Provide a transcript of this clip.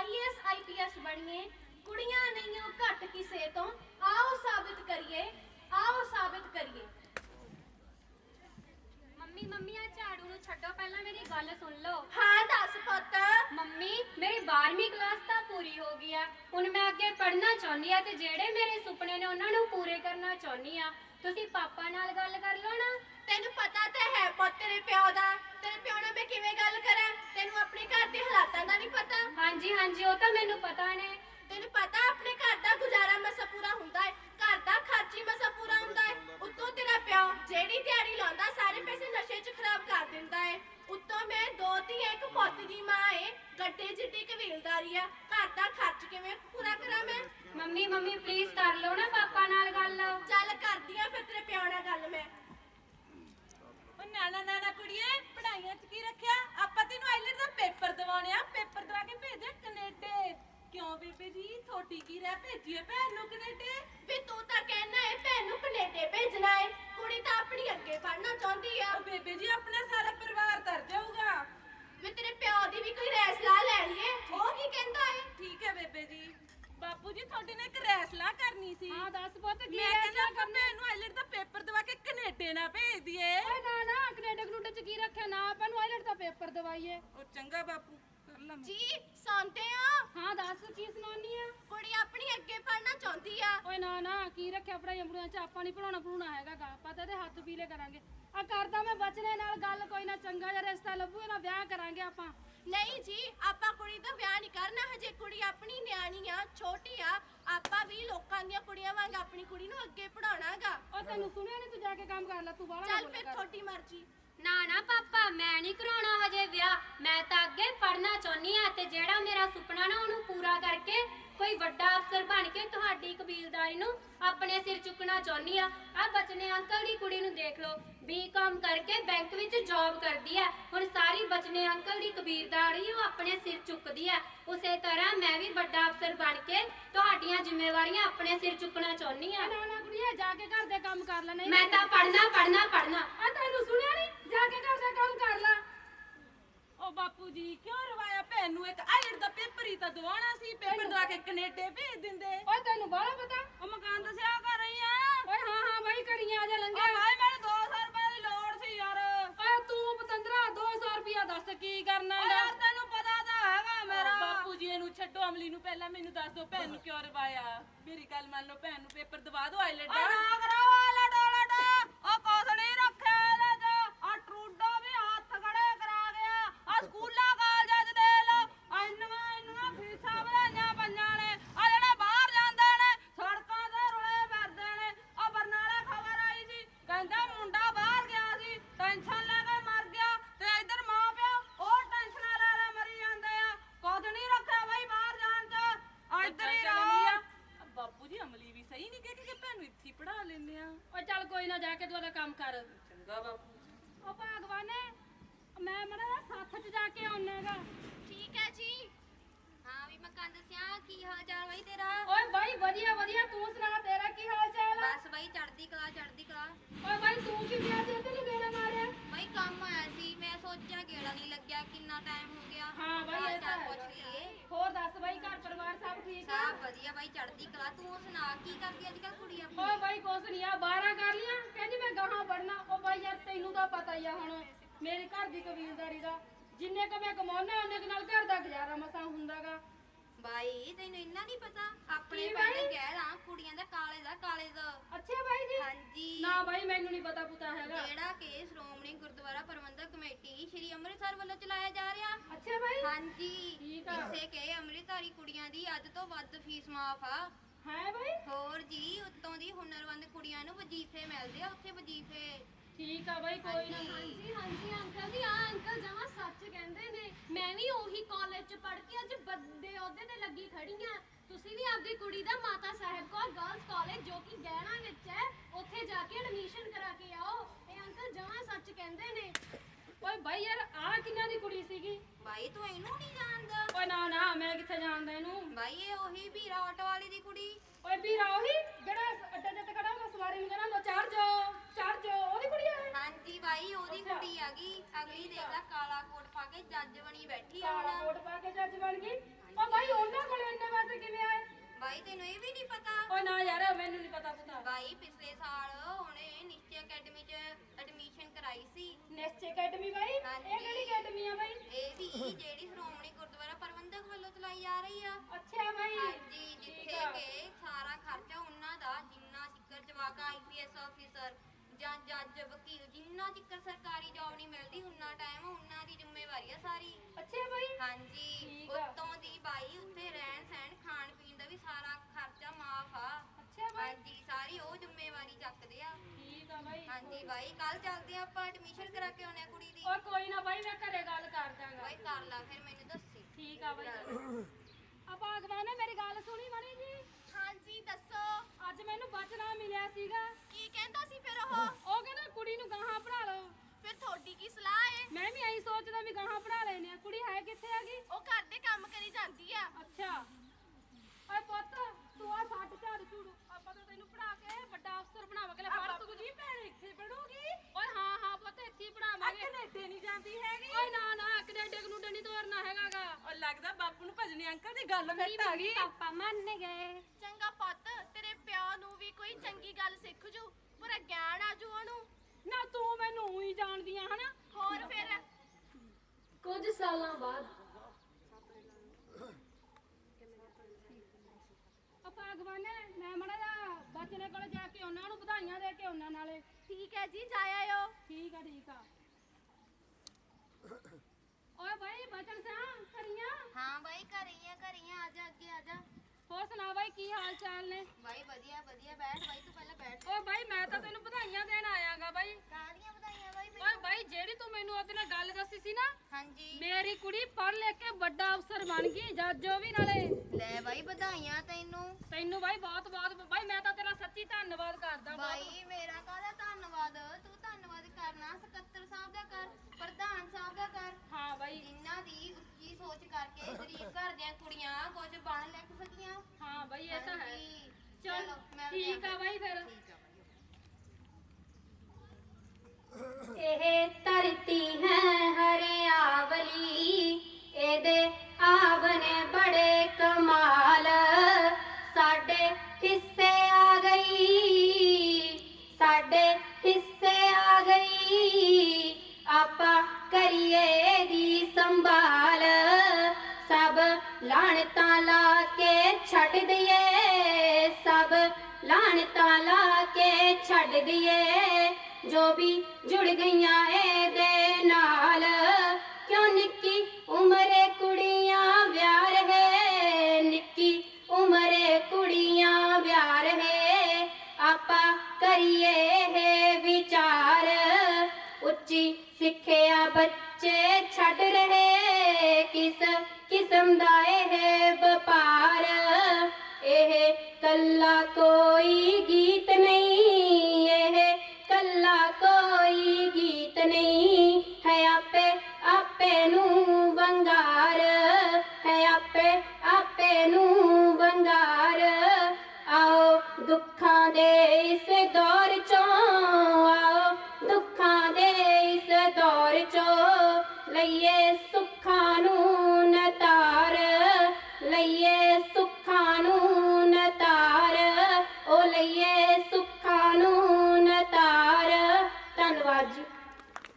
IAS IPS ਬਣੀਏ। ਕੁੜੀਆਂ ਨਹੀਂ ਉਹ ਘੱਟ ਕਿਸੇ ਤੋਂ। ਆਓ ਸਾਬਿਤ ਕਰੀਏ। ਆਓ ਸਾਬਿਤ ਕਰੀਏ। ਮੰਮੀ ਮੰਮੀ ਆ ਝਾੜੂ ਨੂੰ ਛੱਡੋ। ਪਹਿਲਾਂ ਮੇਰੀ ਗੱਲ ਸੁਣ ਲਓ। ਹਾਂ ਦੱਸ ਪੁੱਤ। ਮੰਮੀ ਮੇਰੀ 12ਵੀਂ ਕਲਾਸ ਤਾਂ ਪੂਰੀ ਹੋ ਗਈ ਆ। ਹੁਣ ਮੈਂ ਅੱਗੇ ਪੜ੍ਹਨਾ ਚਾਹੁੰਦੀ ਆ ਤੇ ਜਿਹੜੇ ਮੇਰੇ ਸੁਪਨੇ ਨੇ ਉਹਨਾਂ ਨੂੰ ਪੂਰੇ ਕਰਨਾ ਚਾਹੁੰਦੀ ਆ। ਤੁਸੀਂ ਪਾਪਾ ਨਾਲ ਗੱਲ ਕਰ ਲਓ ਨਾ। ਤੈਨੂੰ ਪਤਾ ਤਾਂ ਹੈ ਪੁੱਤ ਤੇਰੇ ਪਿਓ ਦਾ। ਤੇਰੇ ਪਿਓ ਨਾਲ ਮੈਂ ਕਿਵੇਂ ਗੱਲ ਕਰਾਂ? ਤੈਨੂੰ ਆਪਣੇ ਘਰ ਦੇ ਹਾਲਾਤਾਂ ਦਾ ਨਹੀਂ ਪਤਾ। ਹਾਂਜੀ ਉਹ ਤਾਂ ਮੈਨੂੰ ਪਤਾ ਨੇ। ਤੈਨੂੰ ਪਤਾ ਆਪਣੇ ਘਰ ਦਾ ਗੁਜ਼ਾਰਾ ਮਸਾ ਪੂਰਾ ਹੁੰਦਾ ਹੈ ਘਰ ਦਾ ਖਰਚੀ ਮਸਾ ਪੂਰਾ ਹੁੰਦਾ ਹੈ ਉੱਤੋਂ ਤੇਰਾ ਪਿਓ ਜਿਹੜੀ ਦਿਹਾੜੀ ਲਾਉਂਦਾ ਸਾਰੇ ਪੈਸੇ ਨਸ਼ੇ 'ਚ ਖਰਾਬ ਕਰ ਦਿੰਦਾ ਹੈ ਉੱਤੋਂ ਮੈਂ ਦੋ ਧੀ ਇੱਕ ਪੁੱਤ ਦੀ ਮਾਂ ਏ। ਗੱਡੇ ਜਿੱਡੀ ਕਬੀਲਦਾਰੀ ਆ। ਘਰ ਦਾ ਖਰਚ ਕਿਵੇਂ ਪੂਰਾ ਕਰਾਂ ਮੈਂ? ਮੰਮੀ ਮੰਮੀ ਪਲੀਜ਼ ਕਰ ਲਓ ਨਾ ਪਾਪਾ ਨਾਲ ਗੱਲ। ਚੱਲ ਕਰਦੀ ਆ ਫਿਰ ਤੇਰੇ ਪਿਓ ਨਾਲ ਗੱਲ ਮੈਂ। ਉਹ ਨਾਨਾ ਨਾਨਾ ਕੁੜੀਏ ਪੜਾਈਆਂ 'ਚ ਕੀ ਰੱਖਿਆ? ਆਪਾਂ ਤੈਨੂੰ ਆਈਲੈਟ ਦਾ ਆ ਪੇਪਰ ਦਵਾ ਕੇ ਭੇਜੇ ਕੈਨੇਡਾ ਕਿਉਂ ਬੇਬੇ ਜੀ? ਥੋਟੀ ਕੀ ਰਹਿ ਭੇਜੀਏ ਭੈਣ ਨੂੰ ਕੈਨੇਡਾ ਵੀ ਤੂੰ ਤਾਂ ਕਹਿਣਾ ਏ ਭੈਣ ਨੂੰ ਕਨੇਡੇ ਭੇਜਣਾ ਏ। ਕੁੜੀ ਤਾਂ ਆਪਣੀ ਅੱਗੇ ਪੜ੍ਹਨਾ ਚਾਹੁੰਦੀ ਆ। ਉਹ ਬੇਬੇ ਜੀ ਆਪਣਾ ਸਾਰਾ ਪਰਿਵਾਰ ਤਰ ਜਾਊਗਾ। ਵੀ ਤੇਰੇ ਪਿਓ ਦੀ ਵੀ ਕੋਈ ਰੈਸ ਲਾ ਲੈਣੀ ਉਹ ਕੀ ਕਹਿੰਦਾ ਏ? ਠੀਕ ਹੈ ਬੇਬੇ ਜੀ। ਬਾਪੂ ਜੀ ਤੁਹਾਡੇ ਨਾਲ ਇੱਕ ਰੈਸਲਾ ਕਰਨੀ ਸੀ। ਹਾਂ ਦੱਸ ਪੁੱਤ ਕੀ ਮੈਂ ਕਹਿੰਦਾ ਆਪਾਂ ਭੈਣ ਨੂੰ ਕੈਨੇਡਾ ਨਾ ਭੇਜ ਦਈਏ ਓਏ ਨਾ ਨਾ ਕੈਨੇਡਾ ਕਨੂਡਾ ਚ ਕੀ ਰੱਖਿਆ? ਨਾ ਆਪਾਂ ਨੂੰ ਆਈਲੈਟ ਦਾ ਪੇਪਰ ਦਵਾਈਏ। ਉਹ ਚੰਗਾ ਬਾਪੂ ਕਰ ਲਾ ਮੈਂ। ਜੀ ਸੁਣਦੇ ਹੋ? ਹਾਂ ਦੱਸ ਕੀ ਸੁਣਾਉਣੀ ਆ? ਕੁੜੀ ਆਪਣੀ ਅੱਗੇ ਪੜ੍ਹਨਾ ਚਾਹੁੰਦੀ ਆ। ਓਏ ਨਾ ਨਾ ਕੀ ਰੱਖਿਆ ਪੜਾਈਆਂ ਪੜੂਆਂ ਚ? ਆਪਾਂ ਨਹੀਂ ਪੜਾਉਣਾ ਪੜੂਣਾ ਹੈਗਾ ਗਾ। ਪਤਾ ਤੇ ਹੱਥ ਪੀਲੇ ਕਰਾਂਗੇ। ਆ ਕਰਦਾ ਮੈਂ ਬਚਨੇ ਨਾਲ ਗੱਲ ਕੋਈ ਨਾ ਚੰਗਾ ਜਿਹਾ ਰਿਸ਼ਤਾ ਲੱਭੂ ਨਾ ਵਿਆਹ ਕਰਾਂਗੇ ਆਪਾਂ। ਨਹੀਂ ਜੀ ਆਪਾਂ ਕੁੜੀ ਦਾ ਵਿਆਹ ਨਹੀਂ ਕਰਨਾ ਹਜੇ ਕੁੜੀ ਆਪਣੀ ਨਿਆਣੀ ਆ ਛੋਟੀ ਆ ਆਪਾਂ ਵੀ ਲੋਕਾਂ ਦੀਆਂ ਕੁੜੀਆਂ ਵਾਂਗ ਆਪਣੀ ਕੁੜੀ ਨੂੰ ਅੱਗੇ ਪੜਾਉਣਾਗਾ ਓ ਤੈਨੂੰ ਸੁਣਿਆ ਨਹੀਂ ਤੂੰ ਜਾ ਕੇ ਕੰਮ ਕਰ ਲੈ ਤੂੰ ਬਾਹਲਾ ਚੱਲ ਫਿਰ ਤੁਹਾਡੀ ਮਰਜ਼ੀ। ਨਾ ਨਾ ਪਾਪਾ ਮੈਂ ਨਹੀਂ ਕਰਾਉਣਾ ਹਜੇ ਵਿਆਹ। ਮੈਂ ਤਾਂ ਅੱਗੇ ਪੜ੍ਹਨਾ ਚਾਹੁੰਦੀ ਆ ਤੇ ਜਿਹੜਾ ਮੇਰਾ ਸੁਪਨਾ ਨਾ ਉਹਨੂੰ ਪੂਰਾ ਕਰਕੇ ਕੋਈ ਵੱਡਾ ਅਫਸਰ ਬਣ ਕੇ ਤੁਹਾਡੀ ਕਬੀਲਦਾਰੀ ਨੂੰ ਆਪਣੇ ਸਿਰ ਚੁੱਕਣਾ ਚਾਹੁੰਦੀ ਆ। ਆ ਬਚਨੇ ਅੰਕਲ ਦੀ ਕੁੜੀ ਨੂੰ ਦੇਖ ਲਓ। ਬੀਕਾਮ ਕਰਕੇ ਬੈਂਕ ਵਿੱਚ ਜੌਬ ਕਰਦੀ ਆ ਹੁਣ ਸਾਰੀ ਬਚਨੇ ਅੰਕਲ ਦੀ ਕਬੀਲਦਾਰੀ ਉਹ ਆਪਣੇ ਸਿਰ ਚੁੱਕਦੀ ਆ ਉਸੇ ਤਰ੍ਹਾਂ ਮੈਂ ਵੀ ਵੱਡਾ ਅਫਸਰ ਬਣ ਕੇ ਤੁਹਾਡੀਆਂ ਜ਼ਿੰਮੇਵਾਰੀਆਂ ਆਪਣੇ ਸਿਰ ਚੁੱਕਣਾ ਚਾਹੁੰਦੀ ਆ ਨਾ ਨਾ ਕੁੜੀਏ ਜਾ ਕੇ ਘਰ ਦੇ ਕੰਮ ਕਰ ਲੈ ਮੈਂ ਤਾਂ ਪੜ੍ਹਨਾ ਪੜ੍ਹਨਾ ਪੜ੍ਹਨਾ। ਆ ਤੈਨੂੰ ਸੁਣਿਆ ਨਹੀਂ? ਜਾ ਕੇ ਘਰ ਦਾ ਕੰਮ ਕਰ ਲੈ। ਉਹ ਬਾਪੂ ਜੀ ਕਿਉਂ ਰਵਾਇਆ ਭੈਣ ਨੂੰ? ਇੱਕ ਆਈਲੈਟ ਦਾ ਪੇਪਰ ਹੀ ਤਾਂ ਦਵਾਉਣਾ ਸੀ ਪੇਪਰ ਦਵਾ ਕੇ ਕੈਨੇਡਾ ਭੇਜ ਦਿੰਦੇ। ਓਏ ਤੈਨੂੰ ਬਾਹਲਾ ਪਤਾ। ਉਹ ਮਕਾਨ ਦੱਸਿਆ ਕਰ ਰਹੀ ਆ। ਓਏ ਹਾਂ ਹਾਂ ਬਾਈ ਕਰੀਆਂ ਆ ਜਾ ਲੰਘਿਆ। ਭਾਈ ਮੈਨੂੰ 200 200 ਰੁਪਿਆ ਦੱਸ ਕੀ ਕਰਨਾ ਓ ਯਾਰ ਤੈਨੂੰ ਪਤਾ ਤਾਂ ਹੈਗਾ ਮੇਰਾ। ਬਾਪੂ ਜੀ ਇਹਨੂੰ ਛੱਡੋ ਅਮਲੀ ਨੂੰ ਪਹਿਲਾਂ ਮੈਨੂੰ ਦੱਸ ਦਿਓ ਭੈਣ ਨੂੰ ਕਿਉਂ ਰਵਾਇਆ। ਮੇਰੀ ਗੱਲ ਮੰਨ ਲਓ ਭੈਣ ਨੂੰ ਪੇਪਰ ਦਵਾ ਦਿਓ ਆਈਲੈਟ ਦਾ ਨਾ ਕਰਾਵਾ ਲੜਾ ਪੜਾ ਲੈਂਦੇ ਆ। ਓਏ ਚੱਲ ਕੋਈ ਨਾ ਜਾ ਕੇ ਤੂੰ ਉਹਦਾ ਕੰਮ ਕਰ। ਚੰਗਾ ਬਾਪੂ। ਓ ਭਗਵਾਨੇ ਮੈਂ ਮੜਾ ਸੱਥ ਚ ਜਾ ਕੇ ਆਉਣਾਗਾ ਠੀਕ ਹੈ ਜੀ। ਹਾਂ ਵੀ ਮੈਂ ਕੰਦ ਸਿਆ ਕੀ ਹਾਲ ਚਾਲ ਬਾਈ ਤੇਰਾ? ਓਏ ਬਾਈ ਵਧੀਆ ਵਧੀਆ। ਤੂੰ ਸੁਣਾ ਤੇਰਾ ਕੀ ਹਾਲ ਚਾਲ? ਆ ਬਸ ਬਾਈ ਚੜਦੀ ਕਲਾ ਚੜਦੀ ਕਲਾ। ਓਏ ਬਾਈ ਤੂੰ ਕੀ ਵਿਆਹ ਤੇ ਤੇ ਨਹੀਂ ਗੇੜਾ ਮਾਰਿਆ? ਬਾਈ ਕੰਮ ਆਇਆ ਸੀ। ਮੈਂ ਸੋਚਿਆ ਗੇੜਾ ਨਹੀਂ ਲੱਗਿਆ ਕਿੰਨਾ ਟਾਈਮ ਹੋ ਗਿਆ। ਹਾਂ ਬਾਈ ਇਹ ਤਾਂ ਪੁੱਛ। ਹੋਰ ਦੱਸ ਬਾਈ ਘਰ ਪਰਿਵਾਰ ਸਭ ਠੀਕ ਆ? ਸਭ ਵਧੀਆ ਬਾਈ ਚੜਦੀ ਕਲਾ। ਤੂੰ ਸੁਣਾ ਕੀ ਕਰਦੀ ਅੱਜ ਕੱਲ ਕੁੜੀ ਆਪਣੀ ਓਏ ਬਾਈ ਕੁਛ ਨਹੀਂ ਆ 12 ਕਰ ਲੀਆਂ। ਕਹਿੰਦੀ ਮੈਂ ਗਾਹਾਂ ਪੜਨਾ ਓ ਬਾਈ ਯਾਰ ਤੈਨੂੰ ਤਾਂ ਪਤਾ ਹੀ ਆ ਹੁਣ ਮੇਰੇ ਘਰ ਦੀ ਕਬੀਲਦਾਰੀ ਦਾ। ਜਿੰਨੇ ਕ ਮੈਂ ਕਮਾਉਣਾ ਉਹਨੇ ਕੁ ਨਾਲ ਘਰ ਦਾ ਗੁਜ਼ਾਰਾ ਮਸਾਂ ਹੁੰਦਾਗਾ। ਬਾਈ ਤੈਨੂੰ ਇੰਨਾ ਨਹੀਂ ਪਤਾ? ਆਪਣੇ ਕੀ ਪਿੰਡ ਬਾਈ? ਕਹਿ ਰਾਂ ਕੁੜੀਆਂ ਦਾ ਕਾਲੇ ਦਾ ਕਾਲੇ ਦਾ। ਅੱਛਾ ਬਾਈ ਜੀ। ਹਾਂਜੀ। ਨਾ ਬਾਈ ਮੈਨੂੰ ਨਹੀਂ ਪਤਾ ਪੁੱਤਾ ਹੈਗਾ। ਜਿਹੜਾ ਕਿ ਸ਼੍ਰੋਮਣੀ ਗੁਰਦੁਆਰਾ ਪ੍ਰਬੰਧਕ ਕਮੇਟੀ ਸ਼੍ਰੀ ਅੰਮ੍ਰਿਤਸਰ ਵੱਲੋਂ ਚਲਾਇਆ ਜਾ ਰਿਹਾ। ਅੱਛਾ ਬਾਈ। ਹਾਂਜੀ। ਠੀਕ ਆ। ਜਿੱਥੇ ਕਿ ਅੰਮ੍ਰਿਤਧਾਰੀ ਕੁੜੀਆਂ ਦੀ ਅੱਜ ਤੋਂ ਵੱਧ ਫੀਸ ਮਾਫ ਆ। ਹੈ ਬਾਈ। ਹੋਰ ਜੀ ਉੱਤੋਂ ਦੀ ਹੁਨਰਵੰਦ ਕੁੜੀਆਂ ਨੂੰ ਵਜ਼ੀਫੇ ਮਿਲਦੇ ਆ ਉੱਥੇ ਵਜ਼ੀਫੇ। ਠੀਕ ਆ ਬਾਈ ਕੋਈ ਨਾ। ਹਾਂਜੀ ਹਾਂਜੀ ਅੰਕਲ ਜਮਾ ਸੱਚ ਕਹਿੰਦੇ ਨੇ ਮੈਂ ਵੀ ਉਹੀ ਕਾਲਜ ਚ ਪੜ੍ਹ ਕੇ ਅੱਜ ਵੱਡੇ ਅਹੁਦੇ ਤੇ ਲੱਗੀ ਖੜੀ ਆ ਤੁਸੀਂ ਵੀ ਆਪਦੀ ਕੁੜੀ ਦਾ ਮਾਤਾ ਸਾਹਿਬ ਕੌਰ ਗਰਲਸ ਕਾਲਜ ਜੋ ਕਿ ਗਹਿਣਾ ਵਿੱਚ ਹੈ ਉੱਥੇ ਜਾ ਕੇ ਐਡਮਿਸ਼ਨ ਕਰਾ ਕੇ ਆਓ। ਇਹ ਅੰਕਲ ਜਮਾ ਸੱਚ ਕਹਿੰਦੇ ਨੇ। ਓਏ ਬਾਈ ਯਾਰ ਆ ਕਿੰਨਾ ਦੀ ਕੁੜੀ ਸੀਗੀ? ਬਾਈ ਤੂੰ ਇਹਨੂੰ ਨਹੀਂ ਜਾਣਦਾ। ਓਏ ਨਾ ਨਾ ਮੈਂ ਕਿੱਥੇ ਜਾਣਦਾ ਇਹਨੂੰ? ਬਾਈ ਇਹ ਉਹੀ ਵੀਰਾ ਆਟੋ ਵਾਲੀ ਦੀ ਕੁੜੀ। ਓਏ ਵੀਰਾ ਉਹੀ ਜਿਹੜਾ ਅੱਡੇ ਤੇ ਖੜਾ ਹੁੰਦਾ ਸਵਾਰੀ ਨੂੰ ਕਹਿੰਦਾ ਲੋ ਚੜ ਜਾਓ ਚੜ ਜਾਓ ਉਹਦੀ ਕੁੜੀ ਆ ਇਹ? ਹਾਂਜੀ ਬਾਈ ਉਹਦੀ ਅੱਛਾ। ਕੁੜੀ ਆਗੀ ਅਗਲੀ ਦੇਖ ਲੈ ਕਾਲਾ ਕੋਟ ਪਾ ਕੇ ਜੱਜ ਬਣੀ ਬੈਠੀ ਆ ਕਾਲਾ ਹੁਣ। ਕੋਟ ਪਾ ਕੇ ਜੱਜ ਬਣ ਗਈ। ਬਾਈ ਤੈਨੂੰ ਇਹ ਵੀ ਨਹੀਂ ਪਤਾ? ਓਏ ਨਾ ਯਾਰ ਮੈਨੂੰ ਨਹੀਂ ਪਤਾ ਤੂੰ ਤਾਂ ਬਾਈ ਪਿਛਲੇ ਸਾਲ ਉਹਨੇ ਨਿਸ਼ਚੈ ਅਕੈਡਮੀ 'ਚ ਐਡਮਿਸ਼ਨ ਕਰਾਈ ਸੀ। ਨੈਸਟ ਅਕੈਡਮੀ ਬਾਈ? ਇਹ ਹਾਂਜੀ। ਕਿਹੜੀ ਅਕੈਡਮੀ ਆ ਬਾਈ? ਇਹ ਵੀ ਜਿਹੜੀ ਸ਼੍ਰੋਮਣੀ ਗੁਰਦੁਆਰਾ ਪ੍ਰਬੰਧਕ ਵੱਲੋਂ ਚਲਾਈ ਜਾ ਰਹੀ ਆ। ਅੱਛਾ ਬਾਈ। ਹਾਂਜੀ ਠੀਕ ਜਿੱਥੇ ਆ। ਕਿ ਸਾਰਾ ਖਰਚਾ ਉਹਨਾਂ ਦਾ ਜਿੰਨਾ ਚਿੱਕਰ ਜਵਾਕ ਆਈਪੀਐਸ ਆਫੀਸਰ ਜਾਂ ਜੱਜ ਵਕੀਲ ਜਿੰਨਾ ਚਿੱਕਰ ਸਰਕਾਰੀ ਜੌਬ ਨਹੀਂ ਮਿਲਦੀ ਉਨਾ ਟਾਈਮ ਉਹਨਾਂ ਦੀ ਜ਼ਿੰਮੇਵਾਰੀ ਆ ਸਾਰੀ। ਅੱਛਾ ਬਾਈ। ਹਾਂਜੀ। ਹਾਂਜੀ ਬਾਈ ਕੱਲ ਚੱਲਦੇ ਆ ਆਪਾਂ ਐਡਮਿਸ਼ਨ ਕਰਾ ਕੇ ਆਉਣੇ ਆ ਕੁੜੀ ਦੀ। ਓਏ ਕੋਈ ਨਾ ਬਾਈ ਮੈਂ ਘਰੇ ਗੱਲ ਕਰ ਦਾਂਗਾ ਬਾਈ ਕਰ ਲਾ ਫਿਰ ਮੈਨੂੰ ਦੱਸੀ। ਠੀਕ ਆ ਬਾਈ। ਆਪਾਂ ਅਗਵਾ ਨੇ ਮੇਰੀ ਗੱਲ ਸੁਣੀ ਮਣੀ ਜੀ? ਹਾਂਜੀ ਦੱਸੋ। ਅੱਜ ਮੈਨੂੰ ਬਚਨਾ ਮਿਲਿਆ ਸੀਗਾ। ਕੀ ਕਹਿੰਦਾ ਸੀ ਫਿਰ ਉਹ? ਉਹ ਕਹਿੰਦਾ ਕੁੜੀ ਨੂੰ ਗਾਹਾਂ ਪੜਾ ਲਓ। ਫਿਰ ਤੁਹਾਡੀ ਕੀ ਸਲਾਹ ਹੈ ਮੈਂ ਵੀ ਐਂ ਸੋਚਦਾ ਵੀ ਗਾਹਾਂ ਪੜਾ ਲੈਨੇ ਆ ਕੁੜੀ ਹੈ ਕਿੱਥੇ ਹੈਗੀ? ਉਹ ਘਰ ਦੇ ਕੰਮ ਕਰੀ ਜਾਂਦੀ ਆ। ਅੱਛਾ। ਓਏ ਪੁੱਤ ਤੂੰ ਆ ਛੱਡ ਝਾੜ ਝੂੜ ਆਪਾਂ ਤਾਂ ਤੈਨੂੰ ਪੜਾ ਕੇ ਵੱਡਾ ਅਫਸਰ ਬਣਾਵਾਂਗੇ ਲੈ ਫੜ ਤੂੰ ਜੀ ਭੈਣ ਇੱਥੇ ਪੜੂਗੀ ਓਏ ਹਾਂ ਹਾਂ ਪੁੱਤ ਇੱਥੇ ਹੀ ਪੜਾਵਾਂਗੇ ਜਾਂਦੀ ਹੈਗੀ? ਓਏ ਨਾ ਨਾ ਕੈਨੇਡਾ ਕਨੂਡਾ ਨਹੀਂ ਤੋਰਨਾ ਹੈਗਾਗਾ। ਉਹ ਲੱਗਦਾ ਬਾਪੂ ਨੂੰ ਭਜਨੀ ਅੰਕਲ ਦੀ ਗੱਲ ਫਿੱਟ ਆ ਗਈ। ਪਾਪਾ ਮੰਨ ਗਏ। ਚੰਗਾ ਪੁੱਤ ਤੇਰੇ ਪਿਓ ਨੂੰ ਵੀ ਕੋਈ ਚੰਗੀ ਗੱਲ ਸਿੱਖ ਜੂ ਪੂਰਾ ਗਿਆਨ ਆ ਜੂ ਉਹਨੂੰ। ਨਾ ਤੂੰ ਮੈਨੂੰ ਉਹੀ ਜਾਣਦੀ ਆ ਹਨਾ? ਹੋਰ ਫਿਰ? ਕੁਝ ਸਾਲਾਂ ਬਾਅਦ। ਆਪਾਂ ਅਗਵਾਨੇ ਮੈਂ ਮੜਾ ਜਾ ਬਚਨੇ ਕੋਲ ਜਾ ਕੇ ਉਹਨਾਂ ਨੂੰ ਵਧਾਈਆਂ ਦੇ ਕੇ ਉਹਨਾਂ ਨਾਲੇ। ਠੀਕ ਹੈ ਜੀ ਜਾ ਆਇਓ। ਠੀਕ ਆ ਠੀਕ ਆ ਓਏ ਭਾਈ ਬਚਨ ਸਿਆ ਕਰੀਆਂ ਹਾਂ ਬਾਈ ਘਰੇ ਹੀ ਆ ਘਰੇ ਹੀ ਆ ਆ ਜਾ ਅੱਗੇ ਆ ਜਾ ਹੋਰ ਸੁਣਾ ਬਾਈ ਕੀ ਹਾਲ ਚਾਲ ਨੇ? ਬਾਈ ਵਧੀਆ ਵਧੀਆ ਬੈਠ ਬਾਈ ਤੂੰ ਪਹਿਲਾਂ ਬੈਠ। ਓਏ ਬਾਈ ਮੈਂ ਤਾਂ ਤੈਨੂੰ ਵਧਾਈਆਂ ਦੇਣ ਆਇਆਗਾ ਬਾਈ। ਕਾਹਦੀਆਂ ਵਧਾਈਆਂ ਬਾਈ ਓਏ ਬਾਈ ਜਿਹੜੀ ਤੂੰ ਮੈਨੂੰ ਉਹਦੇ ਨਾਲ ਗੱਲ ਦੱਸੀ ਸੀ ਨਾ ਹਾਂਜੀ। ਮੇਰੀ ਕੁੜੀ ਪੜ੍ਹ ਲਿਖ ਕੇ ਵੱਡਾ ਅਫਸਰ ਬਣ ਗਈ ਜੱਜ ਉਹ ਵੀ ਨਾਲੇ। ਲੈ ਬਾਈ ਵਧਾਈਆਂ ਤੈਨੂੰ। ਤੈਨੂੰ ਬਾਈ ਬਹੁਤ ਬਹੁਤ ਬਾਈ ਮੈਂ ਤਾਂ ਤੇਰਾ ਸੱਚੀ ਧੰਨਵਾਦ ਕਰਦਾ ਬਹੁਤ। ਬਾਈ ਮੇਰਾ ਕਾਹਦਾ ਧੰਨਵਾਦ? ਤੂੰ ਧੰਨਵਾਦ ਕਰਨਾ ਸਕੱਤਰ ਸਾਹਿਬ ਦਾ ਕਰ ਪ੍ਰਧਾਨ ਸਾਹਿਬ ਦਾ ਕਰ। ਹਾਂ ਬਾਈ। ਜਿਨ੍ਹਾਂ ਦੀ ਸੋਚ ਕਰਕੇ ਗਰੀਬ ਘਰ ਦੀਆਂ ਕੁੜੀਆਂ ਕੁਝ ਬਣ ਲਿਖ ਸਕੀਆਂ ਹਾਂ ਬਾਈ ਇਹ ਤਾਂ ਹੈ ਹਾਂਜੀ। ਚਲ ਚਲੋ ਮੈਂ ਵੀ ਠੀਕ ਆ। ਬਾਈ ਫਿਰ ਠੀਕ ਆ ਬਾਈ ਇਹ ਧਰਤੀ ਹੈ ਹਰਿਆਵਲੀ ਇਹਦੇ ਆਵਨੇ ਬੜੇ ਕਮਾਲ ਲਾਣਤਾਂ ਲਾ ਕੇ ਛੱਡ ਦਈਏ ਸਭ ਲਾਣਤਾਂ ਲਾ ਕੇ ਛੱਡ ਦਈਏ ਜੋ ਵੀ ਜੁੜ ਗਈਆਂ ਇਹਦੇ ਨਾਲ ਕਿਉਂ ਨਿੱਕੀ ਉਮਰੇ ਕੁੜੀਆਂ ਵਿਆਹ ਰਹੇ ਨਿੱਕੀ ਉਮਰੇ ਕੁੜੀਆਂ ਵਿਆਹ ਰਹੇ ਆਪਾਂ ਕਰੀਏ ਇਹ ਵਿਚਾਰ ਉੱਚੀ ਸਿੱਖਿਆ ਬੱਚੇ ਛੱਡ ਰਹੇ ਕਿਸ ਕਿਸਮ ਦਾ ਇਹ ਵਪਾਰ ਇਹ ਕੱਲਾ ਕੋਈ ਗੀਤ ਨਹੀਂ ਇਹ ਕੱਲਾ ਕੋਈ ਗੀਤ ਨਹੀਂ ਹੈ ਆਪੇ ਆਪੇ ਨੂੰ ਵੰਗਾਰ ਹੈ ਆਪੇ ਆਪੇ ਨੂੰ ਵੰਗਾਰ ਆਓ ਦੁੱਖਾਂ ਦੇ ਇਸ ਦੌਰ ਚੋਂ ਆਓ ਦੁੱਖਾਂ ਦੇ ਇਸ ਦੌਰ ਚੋਂ ਲਈਏ ਸੁੱਖਾਂ ਨੂੰ चाहिए